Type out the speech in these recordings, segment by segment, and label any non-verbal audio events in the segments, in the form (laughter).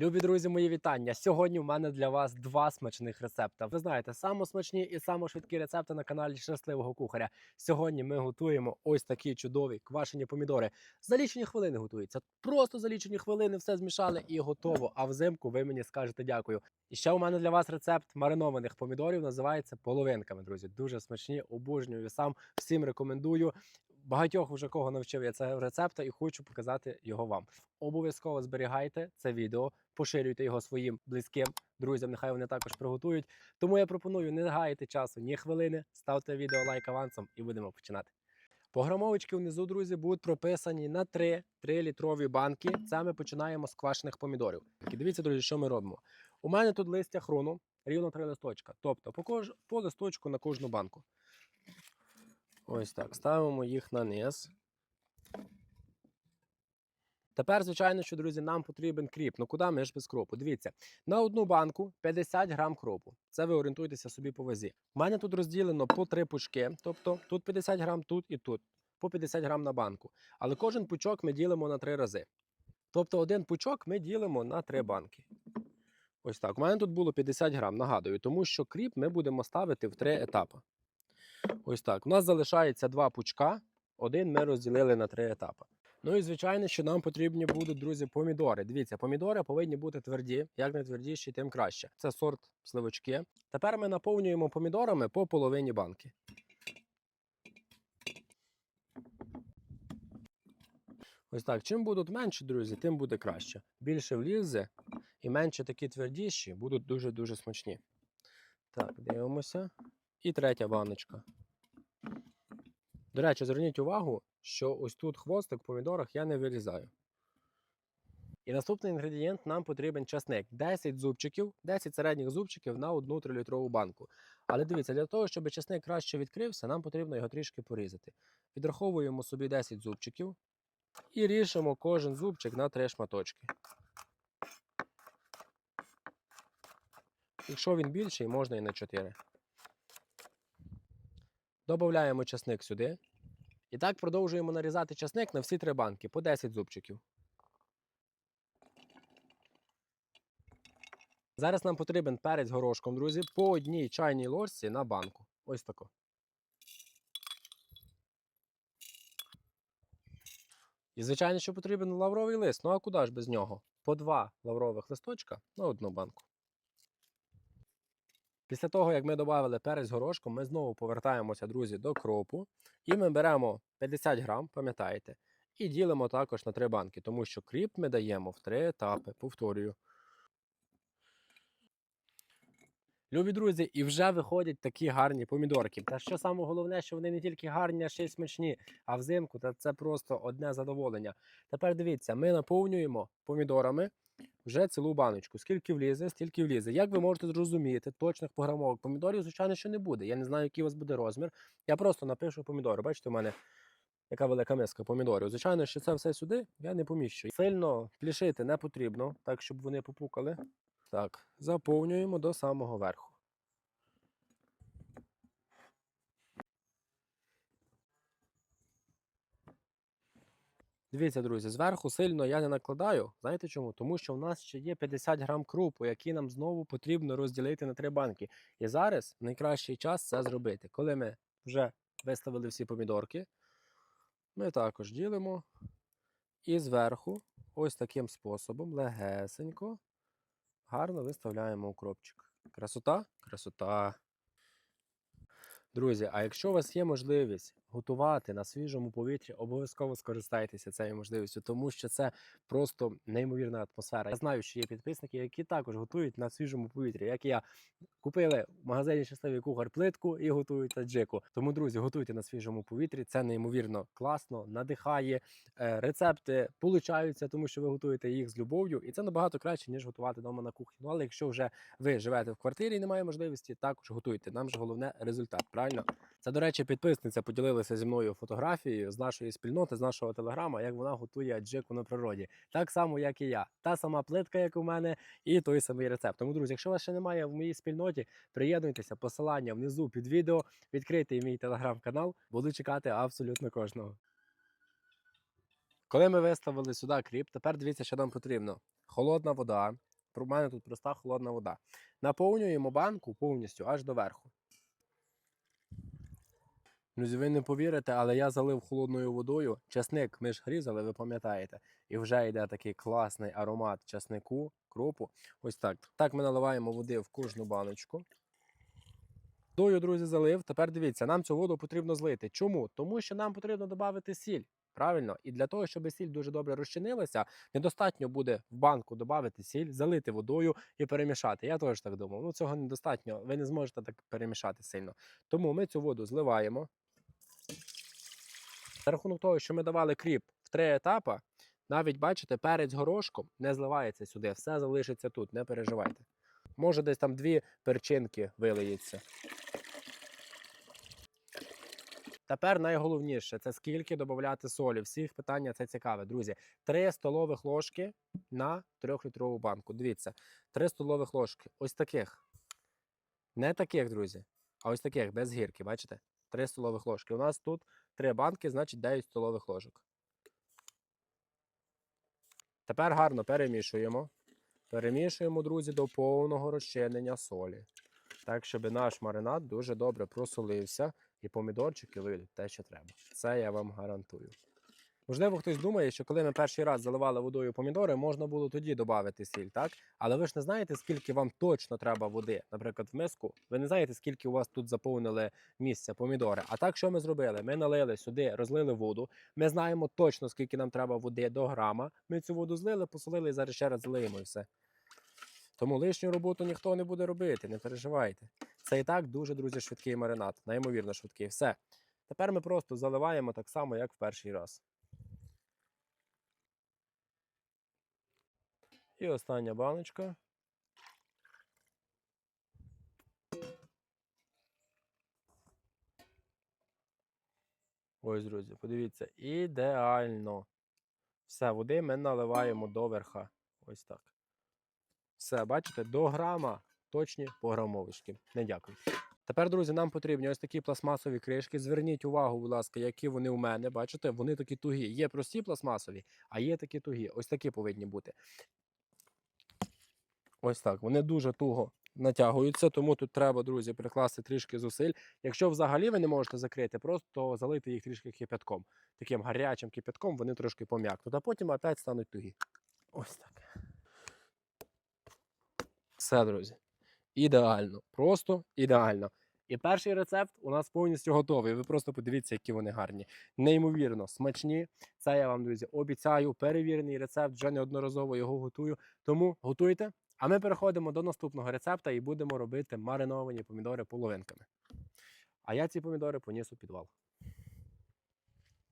Любі друзі, мої вітання. Сьогодні в мене для вас два смачних рецепти. Ви знаєте, самосмачні і самошвидкі рецепти на каналі Щасливого кухаря. Сьогодні ми готуємо ось такі чудові квашені помідори. За лічені хвилини готуються. Просто за лічені хвилини все змішали і готово. А взимку ви мені скажете дякую. І ще у мене для вас рецепт маринованих помідорів. Називається половинками. Друзі, дуже смачні, обожнюю сам. Всім рекомендую. Багатьох вже кого навчив я цього рецепта і хочу показати його вам. Обов'язково зберігайте це відео, поширюйте його своїм близьким друзям. Нехай вони також приготують. Тому я пропоную не гаяти часу ні хвилини. Ставте відео лайк авансом і будемо починати. Пограмовочки внизу, друзі, будуть прописані на 3 3-літрові банки. Це ми починаємо з квашених помідорів. І дивіться, друзі, що ми робимо. У мене тут листя хрону, рівно 3 листочка. Тобто по, кож... по листочку на кожну банку. Ось так. Ставимо їх на низ. Тепер, звичайно, що, друзі, нам потрібен кріп. Ну куди ми ж без кропу? Дивіться, на одну банку 50 грам кропу. Це ви орієнтуєтеся собі по вазі. У мене тут розділено по три пучки, тобто тут 50 грам, тут і тут, по 50 грам на банку. Але кожен пучок ми ділимо на три рази. Тобто один пучок ми ділимо на три банки. Ось так. У мене тут було 50 грам, нагадую, тому що кріп ми будемо ставити в три етапи. Ось так. У нас залишається два пучка, один ми розділили на три етапи. Ну і звичайно, що нам потрібні будуть, друзі, помідори. Дивіться, помідори повинні бути тверді, як не твердіші, тим краще. Це сорт сливочки. Тепер ми наповнюємо помідорами по половині банки. Ось так. Чим будуть менші, друзі, тим буде краще. Більше влізе і менше такі твердіші будуть дуже-дуже смачні. Так, дивимося. І третя баночка. До речі, зверніть увагу, що ось тут хвостик в помідорах я не вирізаю. І наступний інгредієнт нам потрібен часник. 10 зубчиків, 10 середніх зубчиків на одну 3-літрову банку. Але дивіться, для того, щоб часник краще відкрився, нам потрібно його трішки порізати. Відраховуємо собі 10 зубчиків і ріжемо кожен зубчик на 3 шматочки. Якщо він більший, можна і на 4. Додаємо часник сюди. І так продовжуємо нарізати часник на всі три банки по 10 зубчиків. Зараз нам потрібен перець горошком, друзі, по одній чайній ложці на банку. Ось тако. І, звичайно, що потрібен лавровий лист. Ну а куди ж без нього? По два лаврових листочка на одну банку. Після того, як ми додали перець горошком, ми знову повертаємося, друзі, до кропу. І ми беремо 50 грам, пам'ятаєте, і ділимо також на три банки, тому що кріп ми даємо в три етапи, повторюю. Любі друзі, і вже виходять такі гарні помідорки. Та що саме головне, що вони не тільки гарні, а ще й смачні, а взимку та це просто одне задоволення. Тепер дивіться, ми наповнюємо помідорами вже цілу баночку. Скільки влізе, стільки влізе. Як ви можете зрозуміти, точних пограмовок помідорів, звичайно, що не буде. Я не знаю, який у вас буде розмір. Я просто напишу помідори. Бачите, у мене яка велика миска помідорів. Звичайно, що це все сюди я не поміщу. Сильно плішити не потрібно, так щоб вони попукали. Так, заповнюємо до самого верху. Дивіться, друзі, зверху сильно я не накладаю. Знаєте чому? Тому що в нас ще є 50 грам крупу, які нам знову потрібно розділити на три банки. І зараз найкращий час це зробити. Коли ми вже виставили всі помідорки, ми також ділимо і зверху, ось таким способом, легесенько, гарно виставляємо укропчик. Красота? Красота. Друзі, а якщо у вас є можливість готувати на свіжому повітрі, обов'язково скористайтеся цією можливістю, тому що це просто неймовірна атмосфера. Я знаю, що є підписники, які також готують на свіжому повітрі, як я. Купили в магазині щасливий кухар плитку і готують таджику. Тому, друзі, готуйте на свіжому повітрі. Це неймовірно класно, надихає. Е, Рецепти получаються, тому що ви готуєте їх з любов'ю, і це набагато краще, ніж готувати вдома на кухні. Ну але якщо вже ви живете в квартирі і немає можливості, також готуйте. Нам же головне результат. Правильно? Це, до речі, підписниця поділилася зі мною фотографією з нашої спільноти, з нашого телеграма, як вона готує аджику на природі. Так само, як і я. Та сама плитка, як у мене, і той самий рецепт. Тому, друзі, якщо вас ще немає в моїй спільноті, приєднуйтеся, посилання внизу під відео, відкрийте мій телеграм-канал, буду чекати абсолютно кожного. Коли ми виставили сюди кріп, тепер дивіться, що нам потрібно. Холодна вода, У мене тут проста холодна вода. Наповнюємо банку повністю аж до верху. Друзі, ви не повірите, але я залив холодною водою. Часник ми ж грізали, ви пам'ятаєте. І вже йде такий класний аромат часнику, кропу. Ось так. Так ми наливаємо води в кожну баночку. Водою, друзі, залив. Тепер дивіться, нам цю воду потрібно злити. Чому? Тому що нам потрібно додати сіль. Правильно, і для того, щоб сіль дуже добре розчинилася, недостатньо буде в банку додати сіль, залити водою і перемішати. Я теж так думав. Ну цього недостатньо. Ви не зможете так перемішати сильно. Тому ми цю воду зливаємо. За рахунок того, що ми давали кріп в три етапи, навіть бачите, перець горошком не зливається сюди, все залишиться тут, не переживайте. Може, десь там дві перчинки вилиється. Тепер найголовніше це скільки додати солі. Всіх питання це цікаве, друзі. 3 столових ложки на 3-літрову банку. Дивіться, 3 столових ложки. Ось таких. Не таких, друзі, а ось таких, без гірки, бачите? 3 столових ложки. У нас тут 3 банки, значить 9 столових ложок. Тепер гарно перемішуємо. Перемішуємо, друзі, до повного розчинення солі. Так, щоб наш маринад дуже добре просолився і помідорчики вийдуть те, що треба. Це я вам гарантую. Можливо, хтось думає, що коли ми перший раз заливали водою помідори, можна було тоді додати сіль, так? Але ви ж не знаєте, скільки вам точно треба води. Наприклад, в миску. Ви не знаєте, скільки у вас тут заповнили місця помідори. А так, що ми зробили? Ми налили сюди, розлили воду. Ми знаємо точно, скільки нам треба води до грама. Ми цю воду злили, посолили і зараз ще раз злиємо і все. Тому лишню роботу ніхто не буде робити, не переживайте. Це і так дуже, друзі, швидкий маринад. Неймовірно швидкий. Все. Тепер ми просто заливаємо так само, як в перший раз. І остання баночка. Ось, друзі, подивіться, ідеально. Все, води ми наливаємо до верха. Ось так. Все, бачите, до грама точні пограмовочки. Не дякую. Тепер, друзі, нам потрібні ось такі пластмасові кришки. Зверніть увагу, будь ласка, які вони у мене. Бачите, вони такі тугі. Є прості пластмасові, а є такі тугі. Ось такі повинні бути. Ось так. Вони дуже туго натягуються, тому тут треба, друзі, прикласти трішки зусиль. Якщо взагалі ви не можете закрити, просто залити їх трішки кипятком. Таким гарячим кипятком вони трошки пом'якнуть, а потім опять стануть тугі. Ось так. Все, друзі. Ідеально. Просто ідеально. І перший рецепт у нас повністю готовий. Ви просто подивіться, які вони гарні. Неймовірно смачні. Це я вам, друзі, обіцяю. Перевірений рецепт, вже неодноразово його готую. Тому готуйте. А ми переходимо до наступного рецепта і будемо робити мариновані помідори половинками. А я ці помідори поніс у підвал.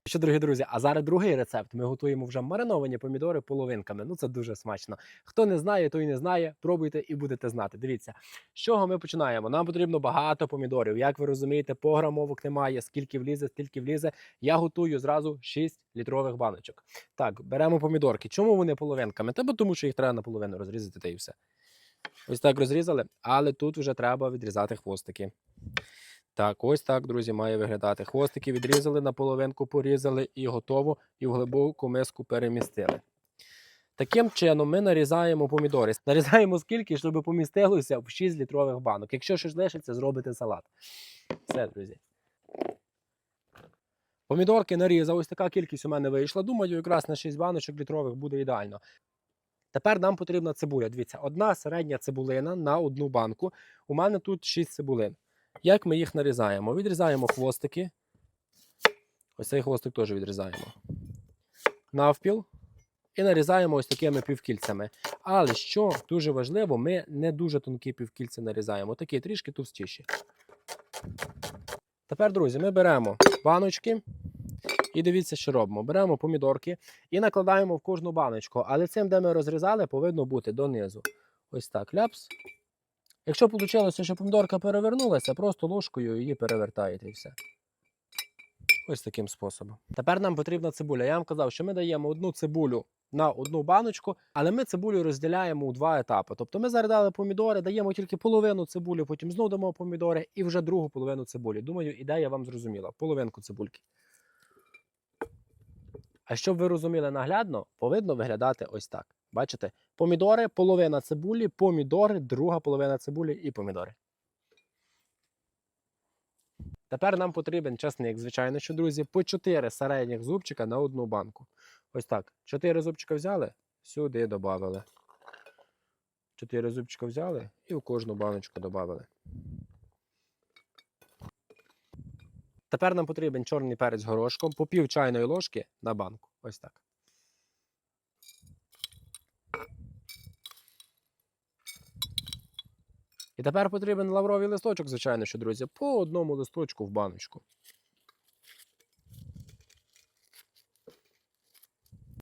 Що, дорогі друзі, а зараз другий рецепт. Ми готуємо вже мариновані помідори половинками. Ну це дуже смачно. Хто не знає, той не знає. Пробуйте і будете знати. Дивіться, з чого ми починаємо. Нам потрібно багато помідорів. Як ви розумієте, пограмовок немає. Скільки влізе, стільки влізе. Я готую зразу 6 літрових баночок. Так, беремо помідорки. Чому вони половинками? Та бо тому, що їх треба наполовину розрізати та і все. Ось так розрізали, але тут вже треба відрізати хвостики. Так, ось так, друзі, має виглядати. Хвостики відрізали, наполовинку порізали і готово, і в глибоку миску перемістили. Таким чином ми нарізаємо помідори. (laughs) Нарізаємо скільки, щоб помістилося в 6 літрових банок. Якщо щось лишиться, зробите салат. Все, друзі. Помідорки нарізав, ось така кількість у мене вийшла. Думаю, якраз на 6 баночок літрових буде ідеально. Тепер нам потрібна цибуля. Дивіться, одна середня цибулина на одну банку. У мене тут 6 цибулин. Як ми їх нарізаємо? Відрізаємо хвостики. Ось цей хвостик теж відрізаємо. Навпіл. І нарізаємо ось такими півкільцями. Але що дуже важливо, ми не дуже тонкі півкільця нарізаємо, такі трішки товстіші. Тепер, друзі, ми беремо баночки і дивіться, що робимо. Беремо помідорки і накладаємо в кожну баночку. Але цим, де ми розрізали, повинно бути донизу. Ось так, ляпс. Якщо вийшло, що помідорка перевернулася, просто ложкою її перевертаєте і все. Ось таким способом. Тепер нам потрібна цибуля. Я вам казав, що ми даємо одну цибулю на одну баночку, але ми цибулю розділяємо у два етапи. Тобто ми зараз дали помідори, даємо тільки половину цибулі, потім знову дамо помідори і вже другу половину цибулі. Думаю, ідея вам зрозуміла. Половинку цибульки. А щоб ви розуміли наглядно, повинно виглядати ось так. Бачите? Помідори, половина цибулі, помідори, друга половина цибулі і помідори. Тепер нам потрібен часник, звичайно, що, друзі, по 4 середніх зубчика на одну банку. Ось так. 4 зубчика взяли, сюди додали. 4 зубчика взяли і в кожну баночку додали. Тепер нам потрібен чорний перець горошком по пів чайної ложки на банку. Ось так. І тепер потрібен лавровий листочок, звичайно, що, друзі, по одному листочку в баночку.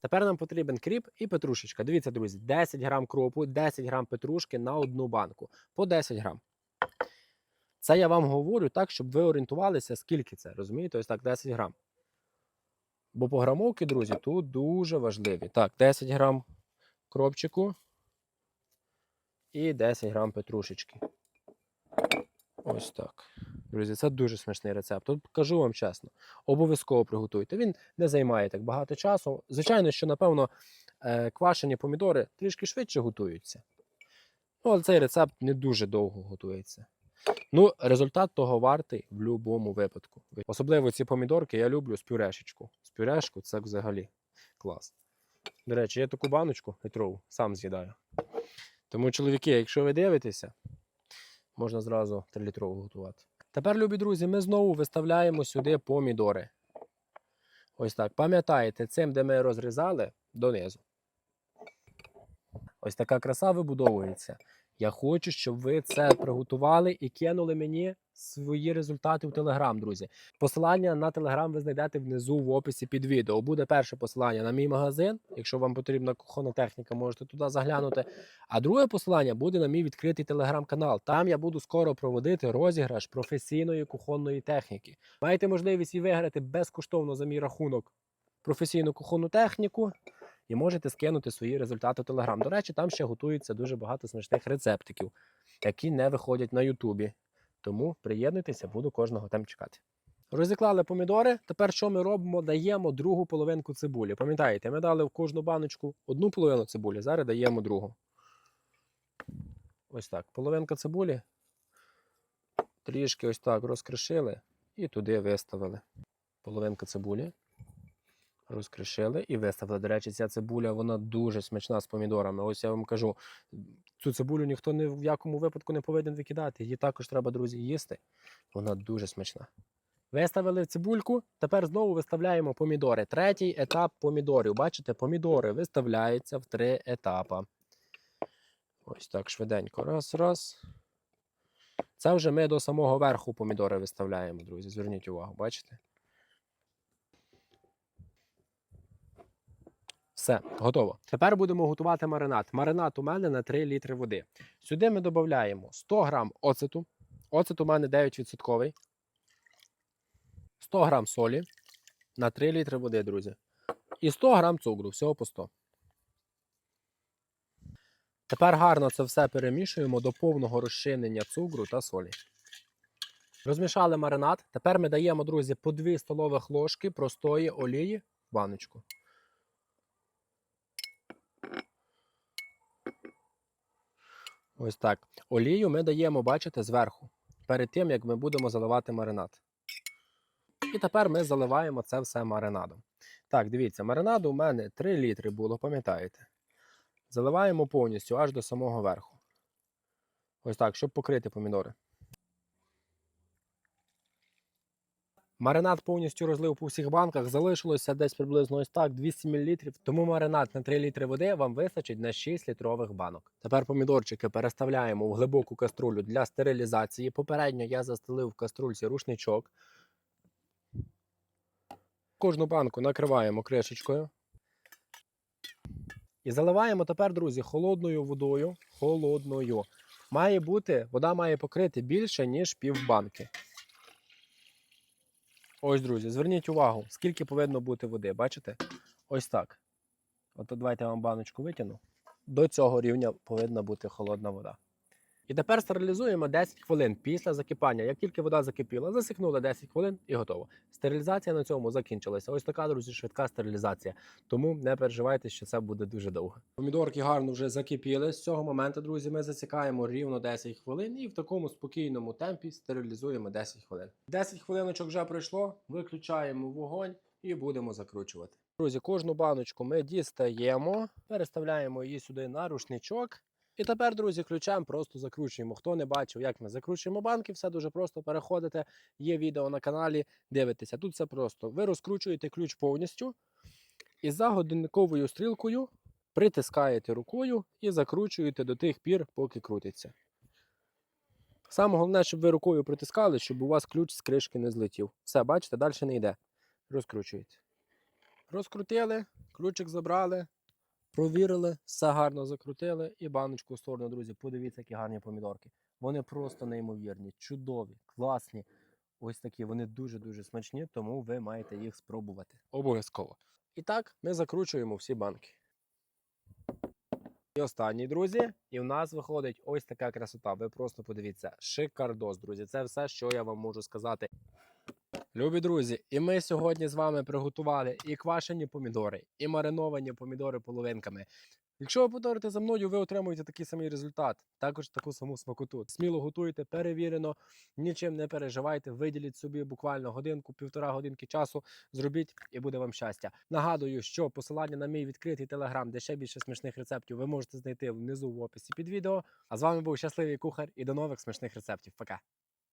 Тепер нам потрібен кріп і петрушечка. Дивіться, друзі, 10 грам кропу, 10 грам петрушки на одну банку. По 10 грам. Це я вам говорю так, щоб ви орієнтувалися, скільки це. Розумієте? Ось так, 10 грам. Бо пограмовки, друзі, тут дуже важливі. Так, 10 грам кропчику і 10 грам петрушечки. Ось так. Друзі, це дуже смачний рецепт. Тут кажу вам чесно, обов'язково приготуйте. Він не займає так багато часу. Звичайно, що, напевно, е, квашені помідори трішки швидше готуються. Ну, але цей рецепт не дуже довго готується. Ну, результат того вартий в будь-якому випадку. Особливо ці помідорки я люблю з пюрешечку. З пюрешку це взагалі клас. До речі, я таку баночку літрову сам з'їдаю. Тому, чоловіки, якщо ви дивитеся, можна зразу 3-літрову готувати. Тепер, любі друзі, ми знову виставляємо сюди помідори. Ось так. Пам'ятаєте, цим, де ми розрізали, донизу. Ось така краса вибудовується. Я хочу, щоб ви це приготували і кинули мені свої результати в Телеграм, друзі. Посилання на Телеграм ви знайдете внизу в описі під відео. Буде перше посилання на мій магазин. Якщо вам потрібна кухонна техніка, можете туди заглянути. А друге посилання буде на мій відкритий телеграм-канал. Там я буду скоро проводити розіграш професійної кухонної техніки. Маєте можливість і виграти безкоштовно за мій рахунок професійну кухонну техніку і можете скинути свої результати в Телеграм. До речі, там ще готується дуже багато смачних рецептиків, які не виходять на Ютубі. Тому приєднуйтеся, буду кожного там чекати. Розіклали помідори. Тепер що ми робимо? Даємо другу половинку цибулі. Пам'ятаєте, ми дали в кожну баночку одну половину цибулі, зараз даємо другу. Ось так. Половинка цибулі. Трішки ось так розкришили і туди виставили. Половинка цибулі розкришили і виставили. До речі, ця цибуля вона дуже смачна з помідорами. Ось я вам кажу, цю цибулю ніхто ні в якому випадку не повинен викидати. Її також треба, друзі, їсти. Вона дуже смачна. Виставили цибульку, тепер знову виставляємо помідори. Третій етап помідорів. Бачите, помідори виставляються в три етапи. Ось так швиденько. Раз, раз. Це вже ми до самого верху помідори виставляємо, друзі. Зверніть увагу, бачите? Все, готово. Тепер будемо готувати маринад. Маринад у мене на 3 літри води. Сюди ми додаємо 100 грам оцету. Оцет у мене 9%. 100 грам солі на 3 літри води, друзі. І 100 грам цукру, всього по 100. Тепер гарно це все перемішуємо до повного розчинення цукру та солі. Розмішали маринад. Тепер ми даємо, друзі, по 2 столових ложки простої олії в баночку. Ось так. Олію ми даємо, бачите, зверху, перед тим, як ми будемо заливати маринад. І тепер ми заливаємо це все маринадом. Так, дивіться, маринаду у мене 3 літри було, пам'ятаєте? Заливаємо повністю аж до самого верху. Ось так, щоб покрити помідори. Маринад повністю розлив по всіх банках, залишилося десь приблизно ось так 200 мл. Тому маринад на 3 літри води вам вистачить на 6 літрових банок. Тепер помідорчики переставляємо в глибоку каструлю для стерилізації. Попередньо я застелив в каструльці рушничок. Кожну банку накриваємо кришечкою. І заливаємо тепер, друзі, холодною водою. Холодною. Має бути, вода має покрити більше, ніж пів банки. Ось, друзі, зверніть увагу, скільки повинно бути води. Бачите? Ось так. От давайте я вам баночку витягну. До цього рівня повинна бути холодна вода. І тепер стерилізуємо 10 хвилин після закипання. Як тільки вода закипіла, засихнула 10 хвилин і готово. Стерилізація на цьому закінчилася. Ось така, друзі, швидка стерилізація. Тому не переживайте, що це буде дуже довго. Помідорки гарно вже закипіли. З цього моменту, друзі, ми засікаємо рівно 10 хвилин і в такому спокійному темпі стерилізуємо 10 хвилин. 10 хвилиночок вже пройшло. Виключаємо вогонь і будемо закручувати. Друзі, кожну баночку ми дістаємо, переставляємо її сюди на рушничок. І тепер, друзі, ключем просто закручуємо. Хто не бачив, як ми закручуємо банки, все дуже просто. Переходите, є відео на каналі, дивитеся. Тут все просто. Ви розкручуєте ключ повністю і за годинниковою стрілкою притискаєте рукою і закручуєте до тих пір, поки крутиться. Саме головне, щоб ви рукою притискали, щоб у вас ключ з кришки не злетів. Все, бачите, далі не йде. Розкручуєте. Розкрутили, ключик забрали, провірили, все гарно закрутили і баночку в сторону, друзі. Подивіться, які гарні помідорки. Вони просто неймовірні, чудові, класні. Ось такі. Вони дуже-дуже смачні, тому ви маєте їх спробувати. Обов'язково. І так, ми закручуємо всі банки. І останній, друзі, і в нас виходить ось така красота. Ви просто подивіться, шикардос, друзі. Це все, що я вам можу сказати. Любі друзі, і ми сьогодні з вами приготували і квашені помідори, і мариновані помідори половинками. Якщо ви повторите за мною, ви отримуєте такий самий результат, також таку саму смакоту. Сміло готуйте, перевірено, нічим не переживайте, виділіть собі буквально годинку, півтора годинки часу, зробіть і буде вам щастя. Нагадую, що посилання на мій відкритий телеграм, де ще більше смачних рецептів, ви можете знайти внизу в описі під відео. А з вами був щасливий кухар і до нових смачних рецептів. Пока!